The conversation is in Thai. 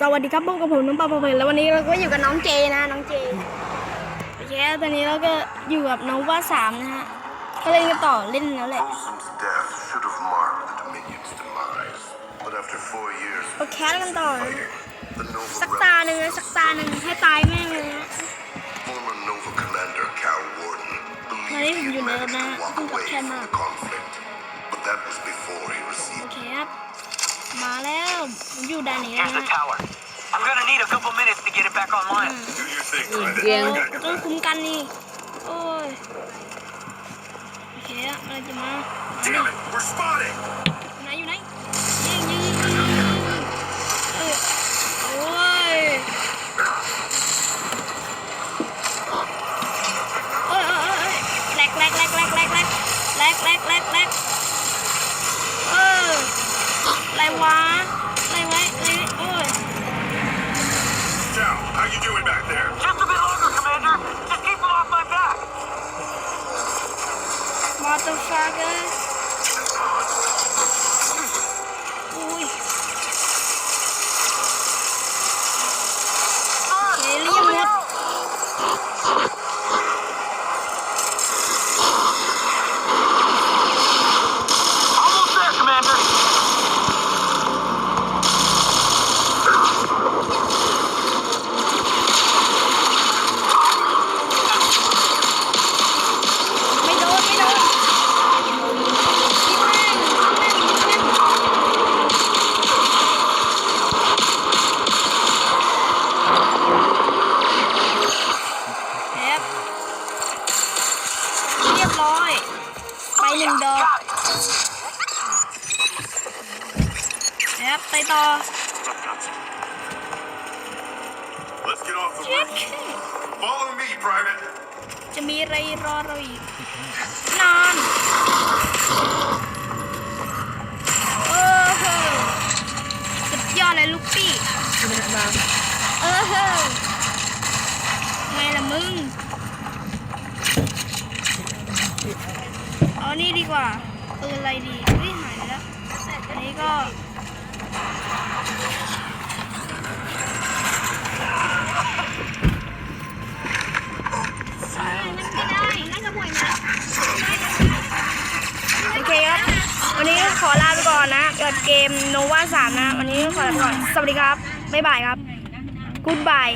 สวัสดีครับพบกับผมน้องปาปาเพลินแล้ววันนี้เราก็อยู่กับน้องเจนะน้องเจโอเคตอนนี้เราก็อยู่กับน้องว่าสามนะฮะก็เล่นกันต่อเล่นแล้วแหละโอเคเล่นกันต่อสักตาหนึ่งสักตาหนึ่งให้ตายแม่งเลยนะตอนนี้ผมอยู่ในรถนะอยู่กับแคมมากโอเคครับ มาแล้วผมอยู่ด้านนี้แล้ว Here's the นะ tower. I'm gonna need a couple minutes to get it back online. Do your thing, Private. เดี๋ยว I got กู your ต้อง back. คุ้มกันนี่โอ้ยโอเคครับเราจะมามาดิ Damn it, we're spotted! ไหนอยู่ไหนยิงยิงยิงยิงยิงยิงเออโอ้ยเอ้ยเอ้ยเอ้ยเอ้ยแหลกแหลกแหลกแหลกแหลกแหลกแหลกแหลกแหลกแหลก วะอะไรไว้อะไรโอ้ย Chow, how you doing back there? Just a bit longer, Commander. Just keep them off my back. motherfucker รียบร้อย ไปหนึ่งดอก Got it. แอบไปต่อ Let's get off the เช็ด roof. Follow me, Private. จะมีอะไรรอเราอีกนอนเออเฮ้อสุดยอดเลยลูกพี่เออเฮ้อไงล่ะมึง เอา นี่ดีกว่าปืนอะไรดีเฮ้ยหายไปแล้ว อันนี้ก็โอเคครับ วันนี้ขอลาไปก่อนนะ เกิดเกมโนวาสามนะ วันนี้ขอลาไปก่อน สวัสดีครับ บ๊ายบายครับ กูดบาย